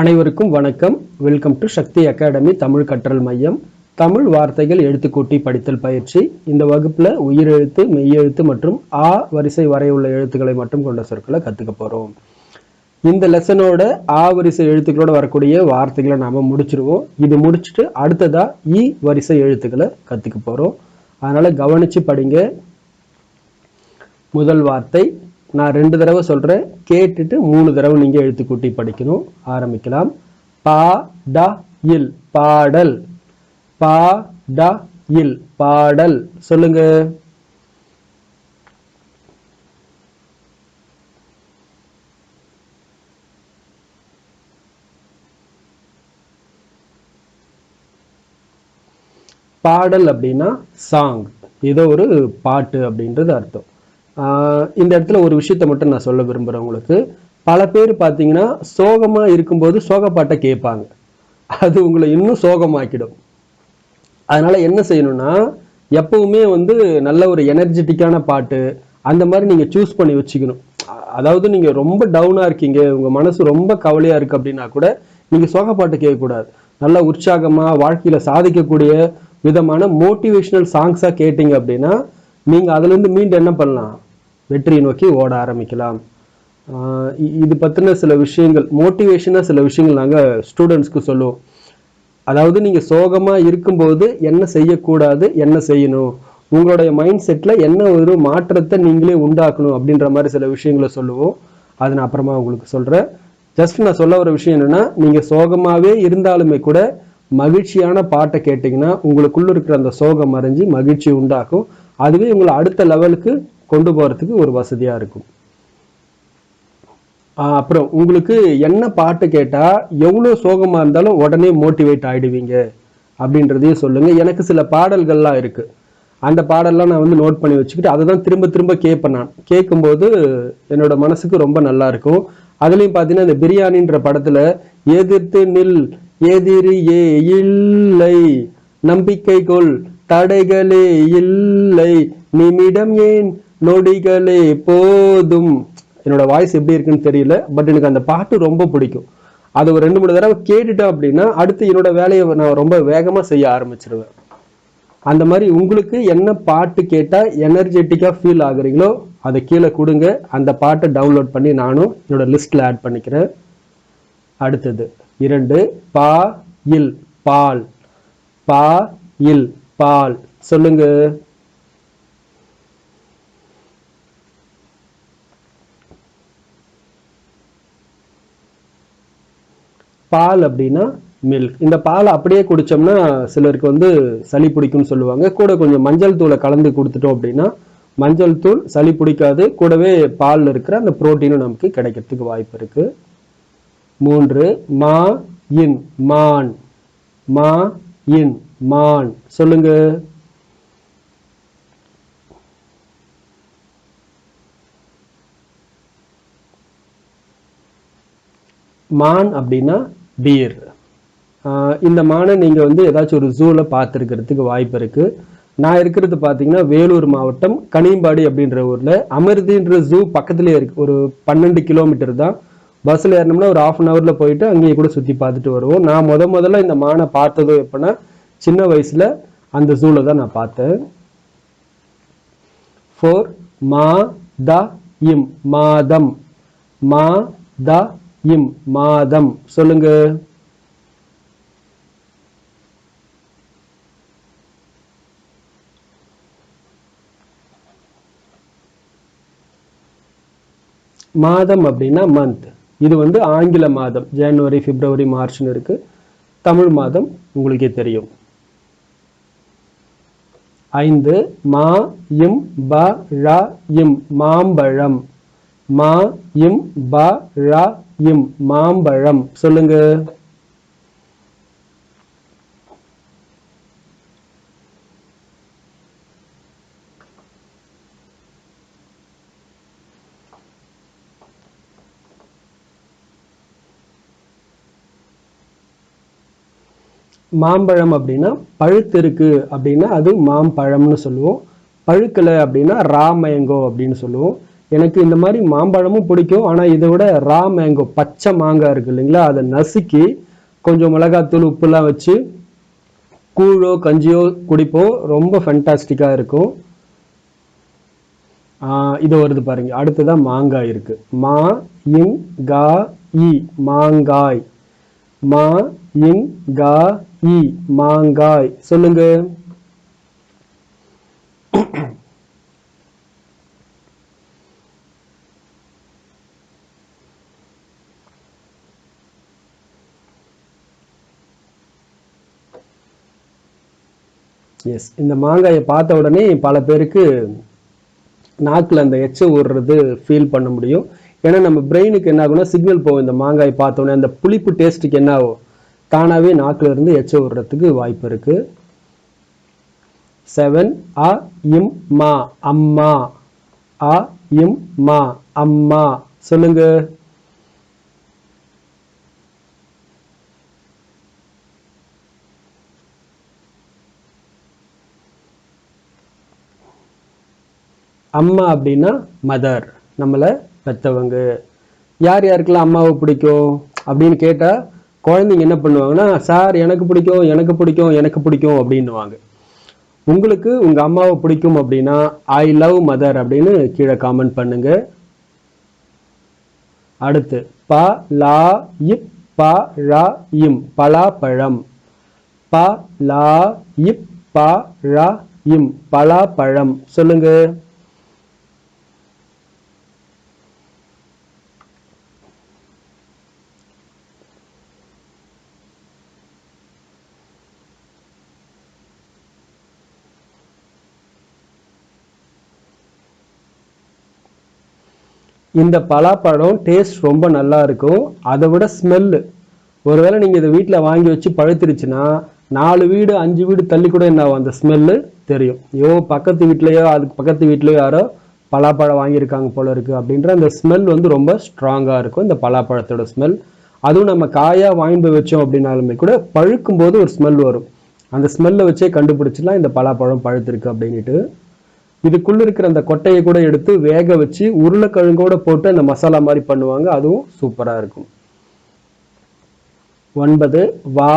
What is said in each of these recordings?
அனைவருக்கும் வணக்கம். Welcome to Sakthi academy Tamil கற்றல் மையம். தமிழ் வார்த்தைகள் எழுத்துக்கூட்டி படித்தல் பயிற்சி. இந்த வகுப்பில் உயிரெழுத்து மெய்யெழுத்து மற்றும் ஆ வரிசை வரை உள்ள எழுத்துக்களை மட்டும் கொண்ட சொற்களை கற்றுக்க போகிறோம் இந்த லெசனோட ஆ வரிசை எழுத்துக்களோட வரக்கூடிய வார்த்தைகளை நாம் முடிச்சிருவோம். இது முடிச்சுட்டு அடுத்ததாக இ வரிசை எழுத்துக்களை கற்றுக்க போகிறோம் அதனால் கவனிச்சு படிங்க. முதல் வார்த்தை நான் ரெண்டு தடவை சொல்கிறேன் கேட்டுட்டு மூணு தடவை நீங்கள் எழுத்து கூட்டி படிக்கணும். ஆரம்பிக்கலாம். பா ட இல் பாடல். பா ட இல் பாடல். சொல்லுங்க. பாடல் அப்படின்னா சாங் ஏதோ ஒரு பாட்டு அப்படின்றது அர்த்தம். இந்த இடத்துல ஒரு விஷயத்தை மட்டும் நான் சொல்ல விரும்புகிறேன் உங்களுக்கு. பல பேர் பார்த்தீங்கன்னா சோகமாக இருக்கும்போது சோக பாட்டை கேட்பாங்க. அது உங்களை இன்னும் சோகமாக்கிடும். அதனால் என்ன செய்யணும்னா எப்பவுமே வந்து நல்ல ஒரு எனர்ஜெட்டிக்கான பாட்டு அந்த மாதிரி நீங்கள் சூஸ் பண்ணி வச்சுக்கணும். அதாவது நீங்கள் ரொம்ப டவுனாக இருக்கீங்க உங்கள் மனசு ரொம்ப கவலையாக இருக்குது அப்படின்னா கூட நீங்கள் சோக கேட்கக்கூடாது. நல்ல உற்சாகமாக வாழ்க்கையில் சாதிக்கக்கூடிய விதமான மோட்டிவேஷ்னல் சாங்ஸாக கேட்டிங்க அப்படின்னா நீங்கள் அதுலேருந்து மீண்டும் என்ன பண்ணலாம்? வெற்றியை நோக்கி ஓட ஆரம்பிக்கலாம். இது பற்றின சில விஷயங்கள் மோட்டிவேஷனாக சில விஷயங்கள் நாங்கள் ஸ்டூடெண்ட்ஸ்க்கு சொல்லுவோம். அதாவது நீங்கள் சோகமாக இருக்கும்போது என்ன செய்யக்கூடாது என்ன செய்யணும்? உங்களுடைய மைண்ட் செட்டில் என்ன ஒரு மாற்றத்தை நீங்களே உண்டாக்கணும் அப்படின்ற மாதிரி சில விஷயங்களை சொல்லுவோம். அதை நான் அப்புறமா உங்களுக்கு சொல்கிறேன் ஜஸ்ட் நான் சொல்ல வர விஷயம் என்னென்னா நீங்கள் சோகமாகவே இருந்தாலுமே கூட மகிழ்ச்சியான பாட்டை கேட்டிங்கன்னா உங்களுக்குள்ளே இருக்கிற அந்த சோகம் மறைஞ்சி மகிழ்ச்சி உண்டாக்கும் அதுவே உங்களை அடுத்த லெவலுக்கு கொண்டு போகிறதுக்கு ஒரு வசதியாக இருக்கும். அப்புறம் உங்களுக்கு என்ன பாட்டு கேட்டால் எவ்வளோ சோகமாக இருந்தாலும் உடனே மோட்டிவேட் ஆகிடுவீங்க அப்படின்றதையும் சொல்லுங்கள் எனக்கு சில பாடல்கள்லாம் இருக்குது அந்த பாடல்லாம் நான் வந்து நோட் பண்ணி வச்சுக்கிட்டு அதை தான் திரும்ப திரும்ப கேட்பேன் நான். கேட்கும்போது என்னோட மனசுக்கு ரொம்ப நல்லா இருக்கும். அதுலேயும் பார்த்தீங்கன்னா இந்த பிரியாணின்ற படத்தில் எதிர்த்து நில் எதிரியே இல்லை நம்பிக்கை கொள் தடைகளே இல்லை. நிமிடம் ஏன்? நொடிகளே போதும். என்னோட வாய்ஸ் எப்படி இருக்குன்னு தெரியல பட் எனக்கு அந்த பாட்டு ரொம்ப பிடிக்கும். அது ஒரு ரெண்டு மூணு தடவை கேட்டுட்டேன் அப்படின்னா அடுத்து என்னோட வேலையை நான் ரொம்ப வேகமாக செய்ய ஆரம்பிச்சிருவேன். அந்த மாதிரி உங்களுக்கு என்ன பாட்டு கேட்டால் எனர்ஜெட்டிக்காக ஃபீல் ஆகுறீங்களோ அதை கீழே கொடுங்க. அந்த பாட்டை டவுன்லோட் பண்ணி நானும் என்னோட லிஸ்ட்டில் ஆட் பண்ணிக்கிறேன். அடுத்தது இரண்டு பா இல் பால். பா இல். பால். சொல்லுங்க. பால் அப்படின்னா மில்க் இந்த பால் அப்படியே குடிச்சோம்னா சிலருக்கு வந்து சளி பிடிக்கும்னு சொல்லுவாங்க. கூட கொஞ்சம் மஞ்சள் தூளை கலந்து கொடுத்துட்டோம் அப்படின்னா மஞ்சள் தூள் சளி பிடிக்காது. கூடவே பால்ல இருக்கிற அந்த புரோட்டீனும் நமக்கு கிடைக்கிறதுக்கு வாய்ப்பு இருக்கு. மூன்று மா இன் மான். மா இன் மான். சொல்லுங்க. மான் அப்படின்னா பீர். இந்த மானை நீங்கள் வந்து ஏதாச்சும் ஒரு ஜூவில் பார்த்துருக்கிறதுக்கு வாய்ப்பு இருக்குது நான் இருக்கிறது பார்த்தீங்கன்னா வேலூர் மாவட்டம் கனியம்பாடி அப்படின்ற ஊரில். அமிர்தின்ற ஜூ பக்கத்துலேயே இருக்கு. ஒரு பன்னெண்டு கிலோமீட்டர் தான். பஸ்ஸில் ஏறினோம்னா ஒரு ஆஃப் அன் ஹவரில் போயிட்டு அங்கேயே கூட சுற்றி பார்த்துட்டு வருவோம். நான் முத முதல்ல இந்த மானை பார்த்ததும் எப்படின்னா சின்ன வயசுல அந்த ஜூவில் தான் நான் பார்த்தேன். ஃபோர் மா த இம் மாதம் மா த இம் மாதம் சொல்லுங்க. மாதம் அப்படின்னா மந்த் இது வந்து ஆங்கில மாதம். ஜனவரி பிப்ரவரி மார்ச்னு இருக்கு. தமிழ் மாதம் உங்களுக்கே தெரியும். ஐந்து மா இம் ப ழ இம் மாம்பழம். மா இம் ப ழ இம் மாம்பழம். சொல்லுங்க. மாம்பழம் அப்படின்னா பழுத்து இருக்கு அப்படின்னா அது மாம்பழம்னு சொல்லுவோம். பழுக்கலை அப்படின்னா ராமயங்கோ அப்படின்னு சொல்லுவோம். எனக்கு இந்த மாதிரி மாம்பழமும் பிடிக்கும். ஆனால் இதை விட ரா மேங்கோ பச்சை மாங்காய் இருக்கு இல்லைங்களா? அதை நசுக்கி கொஞ்சம் மிளகாத்தூள் உப்புலாம் வச்சு கூழோ கஞ்சியோ குடிப்போம். ரொம்ப ஃபென்டாஸ்டிக்காக இருக்கும். இது வருது பாருங்க. அடுத்ததான் மாங்காய் இருக்கு. மா இன் கா இ மாங்காய். மா இன் கா இ மாங்காய். சொல்லுங்க. எஸ் இந்த மாங்காயை பார்த்த உடனே பல பேருக்கு நாக்கில் அந்த எச்ச ஊடுறது ஃபீல் பண்ண முடியும். ஏன்னா நம்ம பிரெயினுக்கு என்ன ஆகும்னா சிக்னல் போகும். இந்த மாங்காய் பார்த்த உடனே அந்த புளிப்பு டேஸ்ட்டுக்கு என்ன ஆகும்? தானாகவே நாக்கில் இருந்து எச்ச விடுறதுக்கு வாய்ப்பு இருக்கு. செவன் அ இம் மா அம்மா. அ இம் மா அம்மா. சொல்லுங்க. அம்மா அப்படின்னா மதர் நம்மளை பெற்றவங்க. யார் யாருக்கெல்லாம் அம்மாவை பிடிக்கும் அப்படின்னு கேட்டால் குழந்தைங்க என்ன பண்ணுவாங்கன்னா சார் எனக்கு பிடிக்கும் எனக்கு பிடிக்கும் எனக்கு பிடிக்கும் அப்படின்னுவாங்க. உங்களுக்கு உங்கள் அம்மாவை பிடிக்கும் அப்படின்னா ஐ லவ் மதர் அப்படின்னு கீழே காமெண்ட் பண்ணுங்க. அடுத்து ப லா இப் ப ழ இம் பலாப்பழம். ப லா இப் ப ழ இம் பலாப்பழம். சொல்லுங்கள் இந்த பலாப்பழம் டேஸ்ட் ரொம்ப நல்லா இருக்கும். அதை விட ஸ்மெல்லு ஒருவேளை நீங்கள் இதை வீட்டில் வாங்கி வச்சு பழுத்துருச்சுன்னா நாலு வீடு அஞ்சு வீடு தள்ளி கூட என்ன அந்த ஸ்மெல்லு தெரியும். ஐயோ பக்கத்து வீட்லேயோ அதுக்கு பக்கத்து வீட்லேயோ யாரோ பலாப்பழம் வாங்கியிருக்காங்க போல இருக்குது அப்படின்ற அந்த ஸ்மெல் வந்து ரொம்ப ஸ்ட்ராங்காக இருக்கும் இந்த பலாப்பழத்தோட ஸ்மெல் அதுவும் நம்ம காயாக வாங்கி வச்சோம் அப்படின்னாலுமே கூட பழுக்கும் போது ஒரு ஸ்மெல் வரும். அந்த ஸ்மெல்லை வச்சே கண்டுபிடிச்சிலாம் இந்த பலாப்பழம் பழுத்திருக்கு அப்படின்ட்டு இதுக்குள்ள இருக்கிற அந்த கொட்டையை கூட எடுத்து வேக வச்சு உருளைக்கிழங்கோட போட்டு அந்த மசாலா மாதிரி பண்ணுவாங்க. அதுவும் சூப்பரா இருக்கும். ஒன்பது வா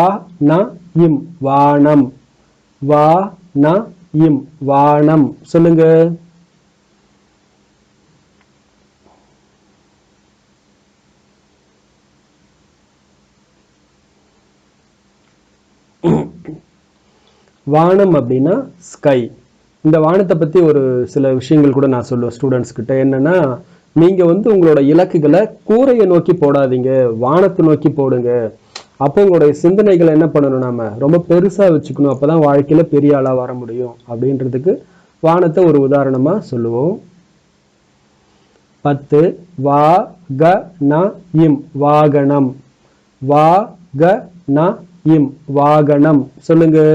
ந இம் வானம். வா ந இம் வானம். சொல்லுங்க. வானம் அப்படின்னா ஸ்கை இந்த வானத்தை பற்றி ஒரு சில விஷயங்கள் கூட நான் சொல்லுவேன் ஸ்டூடெண்ட்ஸ் கிட்ட. என்னன்னா நீங்கள் வந்து உங்களோட இலக்குகளை கூரையை நோக்கி போடாதீங்க வானத்தை நோக்கி போடுங்க. அப்போ உங்களுடைய சிந்தனைகளை என்ன பண்ணணும் நாம? ரொம்ப பெருசாக வச்சுக்கணும். அப்போ தான் வாழ்க்கையில் பெரிய ஆளாக வர முடியும் அப்படின்றதுக்கு வானத்தை ஒரு உதாரணமாக சொல்லுவோம். பத்து வா க ந இம் வாகனம். வா க ந இம் வாகனம். சொல்லுங்கள்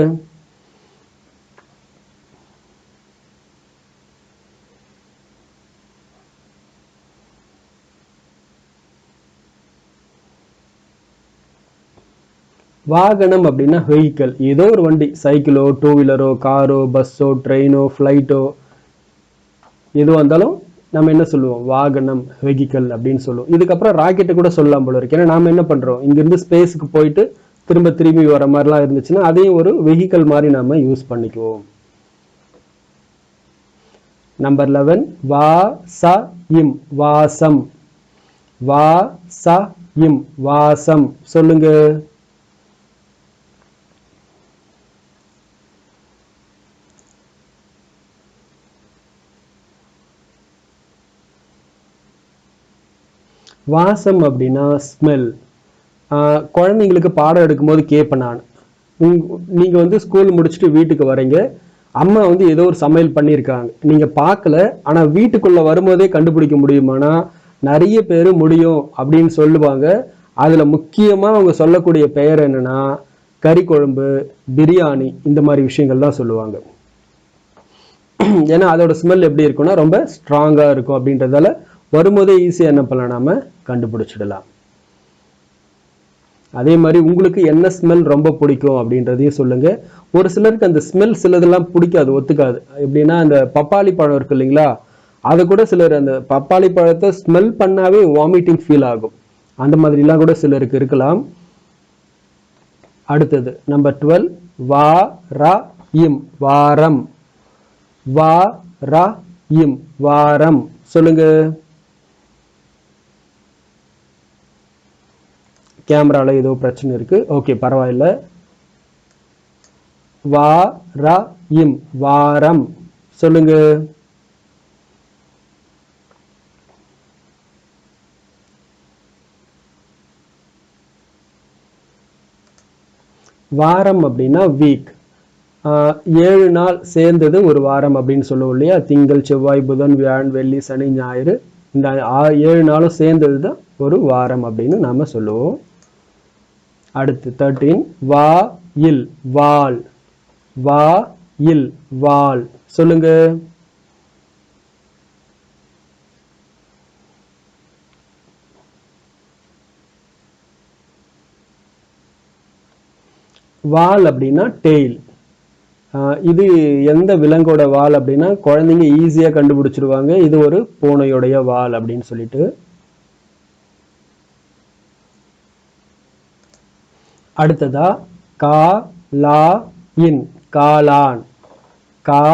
வாகனம் அப்படின்னா வெஹிக்கல் ஏதோ ஒரு வண்டி. சைக்கிளோ டூ வீலரோ காரோ பஸ்ஸோ ட்ரெயினோ ஃப்ளைட்டோ எதுவாக இருந்தாலும் நம்ம என்ன சொல்லுவோம்? வாகனம் வெஹிக்கல் அப்படின்னு சொல்லுவோம். இதுக்கப்புறம் ராக்கெட்டை கூட சொல்லலாம் போல இருக்கு. ஏன்னா நாம் என்ன பண்றோம்? இங்கிருந்து ஸ்பேஸுக்கு போயிட்டு திரும்ப திரும்பி வர மாதிரிலாம் இருந்துச்சுன்னா அதையும் ஒரு வெஹிக்கல் மாதிரி நாம யூஸ் பண்ணிக்குவோம். நம்பர் லெவன் வா ச இம் வாசம். வா ச இம் வாசம். சொல்லுங்க. வாசம் அப்படின்னா ஸ்மெல் குழந்தைங்களுக்கு பாடம் எடுக்கும்போது கேட்பேன் நான். உங் நீங்கள் வந்து ஸ்கூல் முடிச்சுட்டு வீட்டுக்கு வரீங்க. அம்மா வந்து ஏதோ ஒரு சமையல் பண்ணியிருக்காங்க. நீங்கள் பார்க்கல ஆனால் வீட்டுக்குள்ளே வரும்போதே கண்டுபிடிக்க முடியுமானா நிறைய பேர் முடியும் அப்படின்னு சொல்லுவாங்க. அதில் முக்கியமாக அவங்க சொல்லக்கூடிய பெயர் என்னென்னா கறி குழம்பு பிரியாணி இந்த மாதிரி விஷயங்கள் தான் சொல்லுவாங்க. ஏன்னா அதோட ஸ்மெல் எப்படி இருக்கும்னா ரொம்ப ஸ்ட்ராங்காக இருக்கும் அப்படின்றதால வரும்போதே ஈஸியாக என்ன பண்ணலாம் நாம் கண்டுபிடிச்சிடலாம். அதே மாதிரி உங்களுக்கு என்ன ஸ்மெல் ரொம்ப பிடிக்கும் அப்படின்றதையும் சொல்லுங்கள் ஒரு சிலருக்கு அந்த ஸ்மெல் சிலதெல்லாம் பிடிக்காது ஒத்துக்காது. எப்படின்னா அந்த பப்பாளி பழம் இருக்கு இல்லைங்களா? அதை கூட சிலர் அந்த பப்பாளி பழத்தை ஸ்மெல் பண்ணாவே வாமிட்டிங் ஃபீல் ஆகும். அந்த மாதிரிலாம் கூட சிலருக்கு இருக்கலாம். அடுத்தது நம்பர் டுவெல் வா ரா இம் வாரம். வா ரா இம் வாரம். சொல்லுங்கள் கேமரால ஏதோ பிரச்சனை இருக்கு. ஓகே பரவாயில்ல. வா இம் வாரம். சொல்லுங்க. வாரம் அப்படின்னா வீக் ஏழு நாள் சேர்ந்தது ஒரு வாரம் அப்படின்னு சொல்லுவோம் இல்லையா? திங்கள் செவ்வாய் புதன் வியாழன் வெள்ளி சனி ஞாயிறு. இந்த ஏழு நாளும் சேர்ந்தது தான் ஒரு வாரம் அப்படின்னு நாம சொல்லுவோம். அடுத்து தேர்ட்டீன் வா இல் வால் வா இல் வால் சொல்லுங்க. வால் அப்படின்னா டெய்ல் இது எந்த விலங்கோட வால் அப்படின்னா குழந்தைங்க ஈஸியாக கண்டுபிடிச்சிருவாங்க. இது ஒரு பூனையுடைய வால் அப்படின்னு சொல்லிட்டு. அடுத்ததா கா லா இன் காலான். கா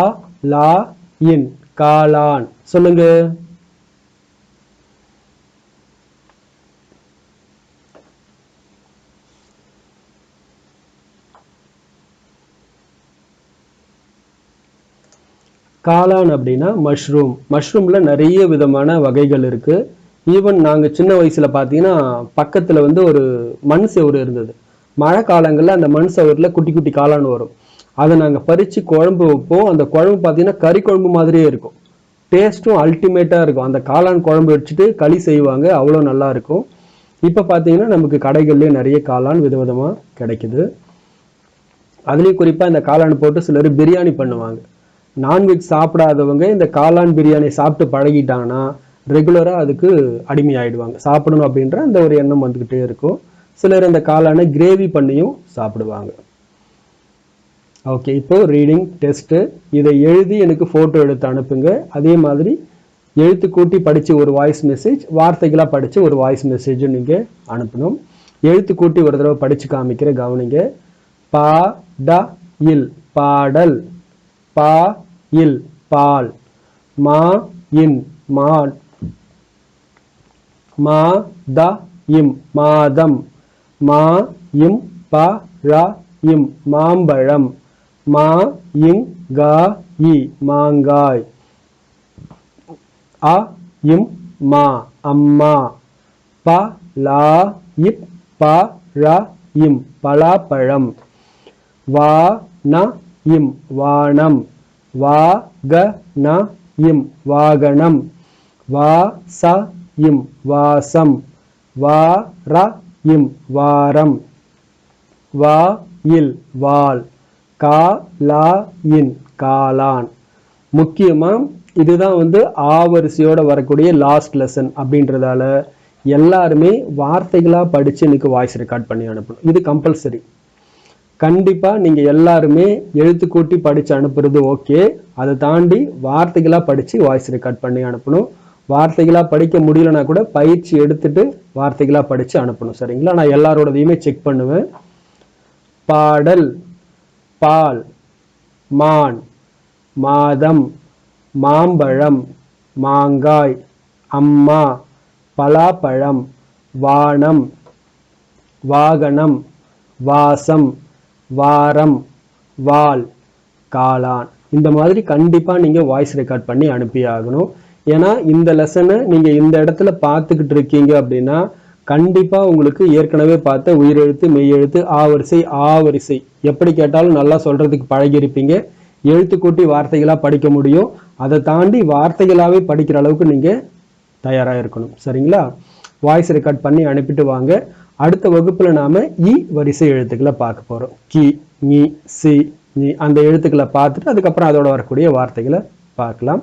லா இன் காலான். சொல்லுங்க. காளான் அப்படின்னா மஷ்ரூம். மஷ்ரூம்ல நிறைய விதமான வகைகள் இருக்கு. ஈவன் நாங்க சின்ன வயசுல பார்த்தீங்கன்னா பக்கத்துல வந்து ஒரு மண் செவுரு இருந்தது. மழை காலங்கள்ல அந்த மண் சவரில் குட்டி குட்டி காளான் வரும். அதை நாங்க பறிச்சு குழம்பு வைப்போம். அந்த குழம்பு பார்த்தீங்கன்னா கறி குழம்பு மாதிரியே இருக்கும். டேஸ்ட்டும் அல்டிமேட்டா இருக்கும். அந்த காளான் குழம்பு வச்சுட்டு களி செய்வாங்க. அவ்வளோ நல்லா இருக்கும். இப்போ பார்த்தீங்கன்னா நமக்கு கடைகள்லயே நிறைய காளான் விதவிதமா கிடைக்குது. அதுலேயும் குறிப்பாக இந்த காளான் போட்டு சிலர் பிரியாணி பண்ணுவாங்க. நான்வெஜ் சாப்பிடாதவங்க இந்த காளான் பிரியாணி சாப்பிட்டு பழகிட்டாங்கன்னா ரெகுலராக அதுக்கு அடிமையாயிடுவாங்க. சாப்பிடணும் அப்படின்ற அந்த ஒரு எண்ணம் வந்துக்கிட்டே இருக்கும். சிலர் அந்த காளானை கிரேவி பண்ணியும் சாப்பிடுவாங்க. ஓகே இப்போ ரீடிங் டெஸ்ட்டு இதை எழுதி எனக்கு ஃபோட்டோ எடுத்து அனுப்புங்க. அதே மாதிரி எழுத்து கூட்டி படித்து ஒரு வாய்ஸ் மெசேஜ் வார்த்தைகளாக படித்து ஒரு வாய்ஸ் மெசேஜும் நீங்கள் அனுப்பணும். எழுத்து கூட்டி ஒரு தடவை படித்து காமிக்கிற கவனிங்க. பா ட இல் பாடல். பா இல் பால். மா இன் மான் மா த இம் மாதம். மா இம் ப ர இம். மாம்பழம். மா இங் க இ மாங்காய். அ இம் மா. அம்மா. ப லா இப் ப ர இம். பலாப்பழம். வா ந இம். வானம். வா க ந இம். வாகனம். வா ச இம். வாசம். வா ர இம் வாரம். வா இல் வால் கா லா இன் காலான் முக்கியமாக இதுதான் வந்து ஆவரிசையோடு வரக்கூடிய லாஸ்ட் லெசன் அப்படின்றதால எல்லாருமே வார்த்தைகளாக படித்து எனக்கு வாய்ஸ் ரெக்கார்ட் பண்ணி அனுப்பணும். இது கம்பல்சரி கண்டிப்பாக நீங்கள் எல்லாருமே எழுத்து கூட்டி படித்து அனுப்புறது ஓகே அதை தாண்டி வார்த்தைகளாக படித்து வாய்ஸ் ரெக்கார்ட் பண்ணி அனுப்பணும். வார்த்தைகளாக படிக்க முடியலனா கூட பயிற்சி எடுத்துட்டு வார்த்தைகளாக படித்து அனுப்பணும் சரிங்களா? நான் எல்லாரோடதையுமே செக் பண்ணுவேன். பாடல் பால் மான் மாதம் மாம்பழம் மாங்காய் அம்மா பலாப்பழம் வானம் வாகனம் வாசம் வாரம் வால் காளான். இந்த மாதிரி கண்டிப்பாக நீங்கள் வாய்ஸ் ரெக்கார்ட் பண்ணி அனுப்பி ஆகணும். ஏன்னா இந்த லெசனை நீங்க இந்த இடத்துல பார்த்துக்கிட்டு இருக்கீங்க அப்படின்னா கண்டிப்பா உங்களுக்கு ஏற்கனவே பார்த்த உயிரெழுத்து மெய்யெழுத்து ஆவரிசை ஆவரிசை. எப்படி கேட்டாலும் நல்லா சொல்றதுக்கு பழகி இருப்பீங்க எழுத்து வார்த்தைகளா படிக்க முடியும். அதை தாண்டி வார்த்தைகளாவே படிக்கிற அளவுக்கு நீங்க தயாரா இருக்கணும். சரிங்களா? வாய்ஸ் ரெக்கார்ட் பண்ணி அனுப்பிட்டு வாங்க. அடுத்த வகுப்புல நாம இ வரிசை எழுத்துக்களை பார்க்க போறோம். கி நீ சி நீ அந்த எழுத்துக்களை பார்த்துட்டு அதுக்கப்புறம் அதோட வரக்கூடிய வார்த்தைகளை பார்க்கலாம்.